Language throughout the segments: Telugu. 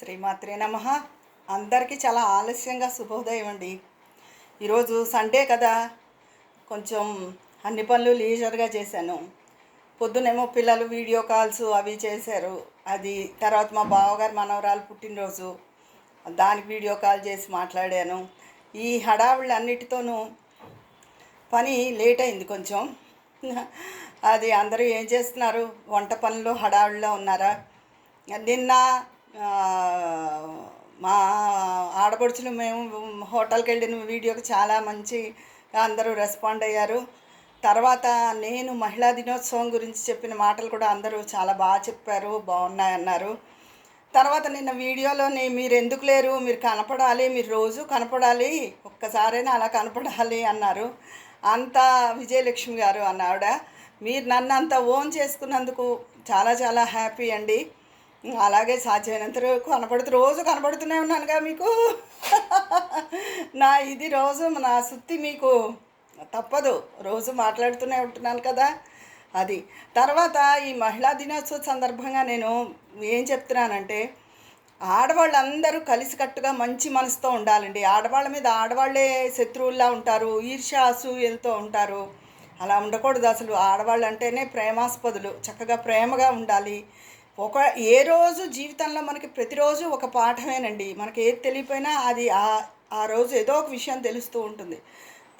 శ్రీమాత్రే నమ. అందరికీ చాలా ఆలస్యంగా శుభోదయం అండి. ఈరోజు సండే కదా కొంచెం అన్ని పనులు లీజర్గా చేశాను. పొద్దునేమో పిల్లలు వీడియో కాల్స్ అవి చేశారు. అది తర్వాత మా బావగారు మనవరాలు పుట్టినరోజు దానికి వీడియో కాల్ చేసి మాట్లాడాను. ఈ హడావుళ్ళు అన్నిటితోనూ పని లేట్ అయింది కొంచెం. అది అందరూ ఏం చేస్తున్నారు? వంట పనులు హడావుల్లో ఉన్నారా? నిన్న మా ఆడపడుచులు మేము హోటల్కి వెళ్ళిన వీడియోకి చాలా మంచి అందరూ రెస్పాండ్ అయ్యారు. తర్వాత నేను మహిళా దినోత్సవం గురించి చెప్పిన మాటలు కూడా అందరూ చాలా బాగా చెప్పారు బాగున్నాయన్నారు. తర్వాత నిన్న వీడియోలోని మీరు ఎందుకు లేరు? మీరు కనపడాలి మీరు రోజు కనపడాలి ఒక్కసారైనా అలా కనపడాలి అన్నారు. అంత విజయలక్ష్మి గారు అన్నావిడ. మీరు నన్ను అంత ఓన్ చేసుకున్నందుకు చాలా చాలా హ్యాపీ అండి. అలాగే సాధ్యమైనంత వరకు కనపడుతూ రోజు కనపడుతూనే ఉన్నానుగా మీకు. నా ఇది రోజు నా సుత్తి మీకు తప్పదు. రోజు మాట్లాడుతూనే ఉంటున్నాను కదా అది. తర్వాత ఈ మహిళా దినోత్సవ సందర్భంగా నేను ఏం చెప్తున్నానంటే ఆడవాళ్ళందరూ కలిసికట్టుగా మంచి మనసుతో ఉండాలండి. ఆడవాళ్ళ మీద ఆడవాళ్ళే శత్రువుల్లా ఉంటారు ఈర్ష్య అసూయలతో ఉంటారు. అలా ఉండకూడదు అసలు. ఆడవాళ్ళు అంటేనే ప్రేమాస్పదులు. చక్కగా ప్రేమగా ఉండాలి. ఒక ఏ రోజు జీవితంలో మనకి ప్రతిరోజు ఒక పాఠమేనండి. మనకి ఏది తెలియపోయినా అది ఆ ఆ రోజు ఏదో ఒక విషయం తెలుస్తూ ఉంటుంది.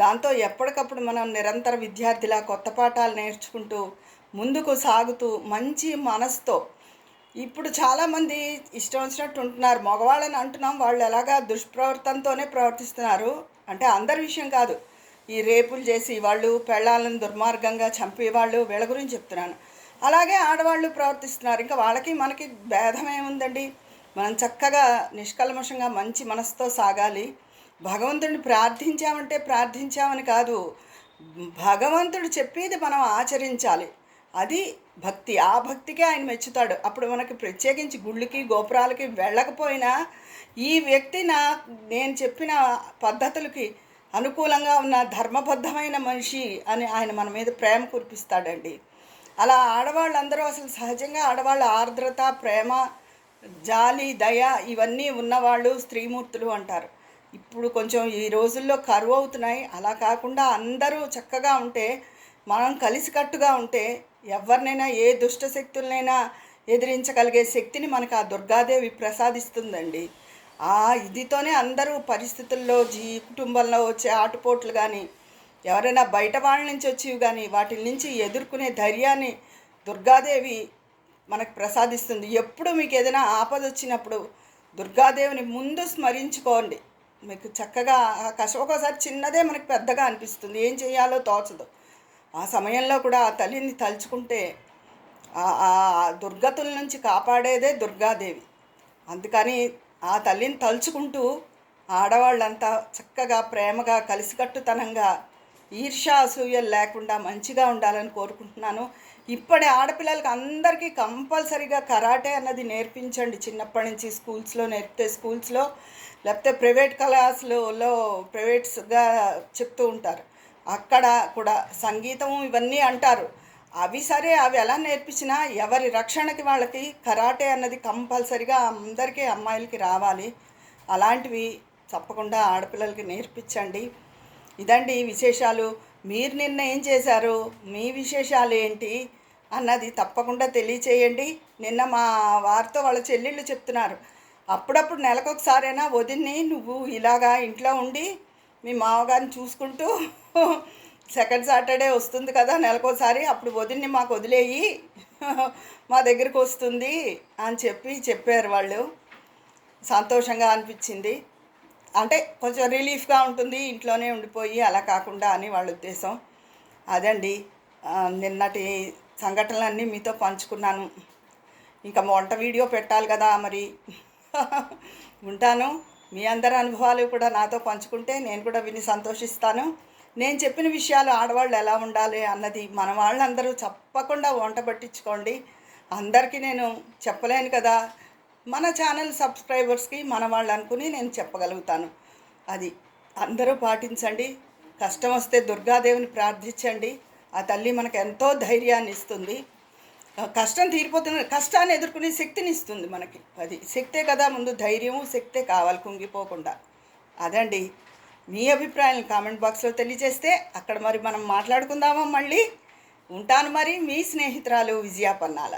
దాంతో ఎప్పటికప్పుడు మనం నిరంతర విద్యార్థిలా కొత్త పాఠాలు నేర్చుకుంటూ ముందుకు సాగుతూ మంచి మనసుతో ఇప్పుడు చాలామంది ఇష్టం వచ్చినట్టు ఉంటున్నారు. మగవాళ్ళని అంటున్నాం. వాళ్ళు ఎలాగా దుష్ప్రవర్తనతోనే ప్రవర్తిస్తున్నారు. అంటే అందరి విషయం కాదు. ఈ రేపులు చేసి వాళ్ళు పెళ్ళాలను దుర్మార్గంగా చంపేవాళ్ళు వీళ్ళ గురించి చెప్తున్నాను. అలాగే ఆడవాళ్ళు ప్రవర్తిస్తున్నారు. ఇంకా వాళ్ళకి మనకి భేదం ఏముందండి? మనం చక్కగా నిష్కల్మషంగా మంచి మనసుతో సాగాలి. భగవంతుడిని ప్రార్థించామంటే ప్రార్థించామని కాదు. భగవంతుడు చెప్పేది మనం ఆచరించాలి. అది భక్తి. ఆ భక్తికే ఆయన మెచ్చుతాడు. అప్పుడు మనకి ప్రత్యేకించి గుళ్ళకి గోపురాలకి వెళ్ళకపోయినా ఈ వ్యక్తి నా నేను చెప్పిన పద్ధతులకి అనుకూలంగా ఉన్న ధర్మబద్ధమైన మనిషి అని ఆయన మన మీద ప్రేమ కురిపిస్తాడండి. అలా ఆడవాళ్ళందరూ అసలు సహజంగా ఆడవాళ్ళ ఆర్ద్రత ప్రేమ జాలి దయ ఇవన్నీ ఉన్నవాళ్ళు స్త్రీమూర్తులు అంటారు. ఇప్పుడు కొంచెం ఈ రోజుల్లో కరువు అవుతున్నాయి. అలా కాకుండా అందరూ చక్కగా ఉంటే మనం కలిసికట్టుగా ఉంటే ఎవరినైనా ఏ దుష్ట శక్తులనైనా ఎదిరించగలిగే శక్తిని మనకు ఆ దుర్గాదేవి ప్రసాదిస్తుందండి. ఆ ఇదితోనే అందరూ పరిస్థితుల్లో జీ కుటుంబంలో వచ్చే ఆటుపోట్లు కానీ ఎవరైనా బయట వాళ్ళ నుంచి వచ్చేవి కానీ వాటి నుంచి ఎదుర్కొనే ధైర్యాన్ని దుర్గాదేవి మనకు ప్రసాదిస్తుంది. ఎప్పుడు మీకు ఏదైనా ఆపద వచ్చినప్పుడు దుర్గాదేవిని ముందు స్మరించుకోండి. మీకు చక్కగా ఆ కష్టం ఒక్కోసారి చిన్నదే మనకు పెద్దగా అనిపిస్తుంది. ఏం చేయాలో తోచదు. ఆ సమయంలో కూడా ఆ తల్లిని తలుచుకుంటే ఆ దుర్గతుల నుంచి కాపాడేదే దుర్గాదేవి. అందుకని ఆ తల్లిని తలుచుకుంటూ ఆడవాళ్ళంతా చక్కగా ప్రేమగా కలిసికట్టుతనంగా ఈర్ష్య అసూయలు లేకుండా మంచిగా ఉండాలని కోరుకుంటున్నాను. ఇప్పటి ఆడపిల్లలకి అందరికీ కంపల్సరీగా కరాటే అన్నది నేర్పించండి. చిన్నప్పటి నుంచి స్కూల్స్లో నేర్పితే స్కూల్స్లో లేకపోతే ప్రైవేట్ క్లాసులలో ప్రైవేట్స్గా చెప్తూ ఉంటారు. అక్కడ కూడా సంగీతం ఇవన్నీ అంటారు. అవి సరే అవి ఎలా నేర్పించినా ఎవరి రక్షణకి వాళ్ళకి కరాటే అన్నది కంపల్సరిగా అందరికీ అమ్మాయిలకి రావాలి. అలాంటివి తప్పకుండా ఆడపిల్లలకి నేర్పించండి. ఇదండి విశేషాలు. మీరు నిన్న ఏం చేశారు. మీ విశేషాలు ఏంటి అన్నది తప్పకుండా తెలియచేయండి. నిన్న మా వారితో వాళ్ళ చెల్లెళ్ళు చెప్తున్నారు. అప్పుడప్పుడు నెలకొకసారైనా వదిన్ని నువ్వు ఇలాగా ఇంట్లో ఉండి మీ మామగారిని చూసుకుంటూ సెకండ్ సాటర్డే వస్తుంది కదా నెలకోసారి అప్పుడు వదిన్ని మాకు వదిలేయి మా దగ్గరికి వస్తుంది అని చెప్పి చెప్పారు వాళ్ళు. సంతోషంగా అనిపించింది. అంటే కొంచెం రిలీఫ్గా ఉంటుంది ఇంట్లోనే ఉండిపోయి అలా కాకుండా అని వాళ్ళ ఉద్దేశం. అదండి. నిన్నటి సంఘటనలన్నీ మీతో పంచుకున్నాను. ఇంకా వంట వీడియో పెట్టాలి కదా మరి. ఉంటాను. మీ అందరి అనుభవాలు కూడా నాతో పంచుకుంటే నేను కూడా విని సంతోషిస్తాను. నేను చెప్పిన విషయాలు ఆడవాళ్ళు ఎలా ఉండాలి అన్నది మన వాళ్ళందరూ తప్పకుండా వంట పట్టించుకోండి. అందరికీ నేను చెప్పలేను కదా. మన ఛానల్ సబ్స్క్రైబర్స్కి మన వాళ్ళు అనుకుని నేను చెప్పగలుగుతాను. అది అందరూ పాటించండి. కష్టం వస్తే దుర్గాదేవిని ప్రార్థించండి. ఆ తల్లి మనకు ఎంతో ధైర్యాన్ని ఇస్తుంది. కష్టం తీరిపోతున్న కష్టాన్ని ఎదుర్కొనే శక్తిని ఇస్తుంది మనకి. అది శక్తే కదా ముందు ధైర్యము శక్తే కావాలి కుంగిపోకుండా. అదండి. మీ అభిప్రాయాలను కామెంట్ బాక్స్లో తెలియజేస్తే అక్కడ మరి మనం మాట్లాడుకుందామా మళ్ళీ? ఉంటాను మరి మీ స్నేహితురాలు విజయాపన్నాల